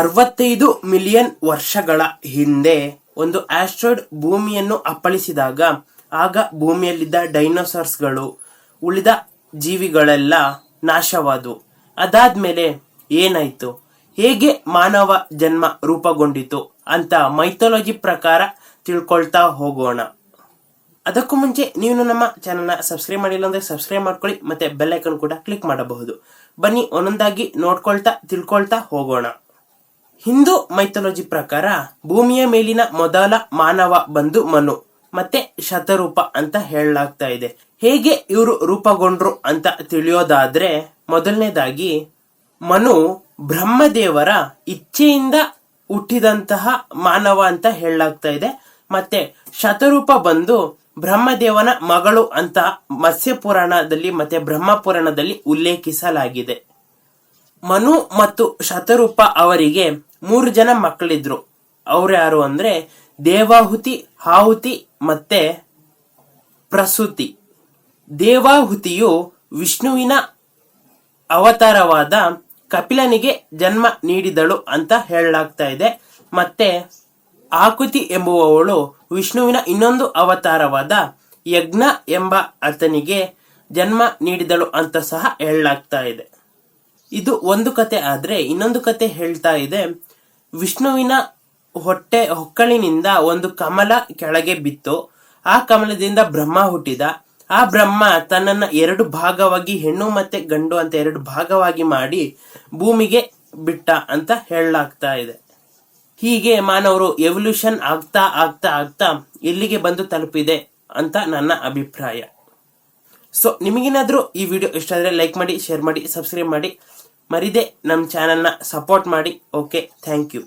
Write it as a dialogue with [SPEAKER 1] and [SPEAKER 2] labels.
[SPEAKER 1] ಅರವತ್ತೈದು ಮಿಲಿಯನ್ ವರ್ಷಗಳ ಹಿಂದೆ ಒಂದು ಆಸ್ಟ್ರಾಯ್ಡ್ ಭೂಮಿಯನ್ನು ಅಪ್ಪಳಿಸಿದಾಗ, ಆಗ ಭೂಮಿಯಲ್ಲಿದ್ದ ಡೈನೋಸಾರ್ಸ್ಗಳು ಉಳಿದ ಜೀವಿಗಳೆಲ್ಲ ನಾಶವಾದವು. ಅದಾದ್ಮೇಲೆ ಏನಾಯ್ತು? ಹೇಗೆ ಮಾನವ ಜನ್ಮ ರೂಪುಗೊಂಡಿತು ಅಂತ ಮೈಥಾಲಜಿ ಪ್ರಕಾರ ತಿಳ್ಕೊಳ್ತಾ ಹೋಗೋಣ. ಅದಕ್ಕೂ ಮುಂಚೆ ನೀವು ನಮ್ಮ ಚಾನಲ್ನ ಸಬ್ಸ್ಕ್ರೈಬ್ ಮಾಡಿಲ್ಲ ಅಂದ್ರೆ ಸಬ್ಸ್ಕ್ರೈಬ್ ಮಾಡ್ಕೊಳ್ಳಿ, ಮತ್ತೆ ಬೆಲ್ ಐಕನ್ ಕೂಡ ಕ್ಲಿಕ್ ಮಾಡಬಹುದು. ಬನ್ನಿ, ಒಂದೊಂದಾಗಿ ನೋಡ್ಕೊಳ್ತಾ, ತಿಳ್ಕೊಳ್ತಾ ಹೋಗೋಣ. ಹಿಂದೂ ಮೈಥಾಲಜಿ ಪ್ರಕಾರ ಭೂಮಿಯ ಮೇಲಿನ ಮೊದಲ ಮಾನವ ಬಂದು ಮನು, ಮತ್ತೆ ಶತರೂಪ ಅಂತ ಹೇಳಲಾಗ್ತಾ ಇದೆ. ಹೇಗೆ ಇವರು ರೂಪಗೊಂಡ್ರು ಅಂತ ತಿಳಿಯೋದಾದ್ರೆ, ಮೊದಲನೇದಾಗಿ ಮನು ಬ್ರಹ್ಮದೇವರ ಇಚ್ಛೆಯಿಂದ ಹುಟ್ಟಿದಂತಹ ಮಾನವ ಅಂತ ಹೇಳಲಾಗ್ತಾ ಇದೆ. ಮತ್ತೆ ಶತರೂಪ ಬಂದು ಬ್ರಹ್ಮದೇವನ ಮಗಳು ಅಂತ ಮತ್ಸ್ಯ ಪುರಾಣದಲ್ಲಿ ಮತ್ತೆ ಬ್ರಹ್ಮ ಪುರಾಣದಲ್ಲಿ ಉಲ್ಲೇಖಿಸಲಾಗಿದೆ. ಮನು ಮತ್ತು ಶತರೂಪ ಅವರಿಗೆ ಮೂರು ಜನ ಮಕ್ಕಳಿದ್ರು. ಅವ್ರು ಯಾರು ಅಂದ್ರೆ ದೇವಾಹುತಿ ಆಹುತಿ ಮತ್ತೆ ಪ್ರಸೂತಿ. ದೇವಾಹುತಿಯು ವಿಷ್ಣುವಿನ ಅವತಾರವಾದ ಕಪಿಲನಿಗೆ ಜನ್ಮ ನೀಡಿದಳು ಅಂತ ಹೇಳಲಾಗ್ತಾ ಇದೆ. ಮತ್ತೆ ಆಕುತಿ ಎಂಬುವವಳು ವಿಷ್ಣುವಿನ ಇನ್ನೊಂದು ಅವತಾರವಾದ ಯಜ್ಞ ಎಂಬ ಆತನಿಗೆ ಜನ್ಮ ನೀಡಿದಳು ಅಂತ ಸಹ ಹೇಳಲಾಗ್ತಾ ಇದೆ. ಇದು ಒಂದು ಕತೆ ಆದ್ರೆ ಇನ್ನೊಂದು ಕತೆ ಹೇಳ್ತಾ ಇದೆ. ವಿಷ್ಣುವಿನ ಹೊಟ್ಟೆ ಹೊಕ್ಕಳಿನಿಂದ ಒಂದು ಕಮಲ ಕೆಳಗೆ ಬಿತ್ತು. ಆ ಕಮಲದಿಂದ ಬ್ರಹ್ಮ ಹುಟ್ಟಿದ. ಆ ಬ್ರಹ್ಮ ತನ್ನನ್ನ ಎರಡು ಭಾಗವಾಗಿ ಹೆಣ್ಣು ಮತ್ತೆ ಗಂಡು ಅಂತ ಎರಡು ಭಾಗವಾಗಿ ಮಾಡಿ ಭೂಮಿಗೆ ಬಿಟ್ಟ ಅಂತ ಹೇಳಲಾಗ್ತಾ ಇದೆ. ಹೀಗೆ ಮಾನವರು ಎವಲ್ಯೂಷನ್ ಆಗ್ತಾ ಆಗ್ತಾ ಆಗ್ತಾ ಎಲ್ಲಿಗೆ ಬಂದು ತಲುಪಿದೆ ಅಂತ ನನ್ನ ಅಭಿಪ್ರಾಯ. ಸೊ ನಿಮಗೇನಾದ್ರೂ ಈ ವಿಡಿಯೋ ಇಷ್ಟ ಆದರೆ ಲೈಕ್ ಮಾಡಿ ಶೇರ್ ಮಾಡಿ ಸಬ್ಸ್ಕ್ರೈಬ್ ಮಾಡಿ. ಮರಿದೆ ನಮ್ಮ ಚಾನಲ್ನ ಸಪೋರ್ಟ್ ಮಾಡಿ. Okay thank you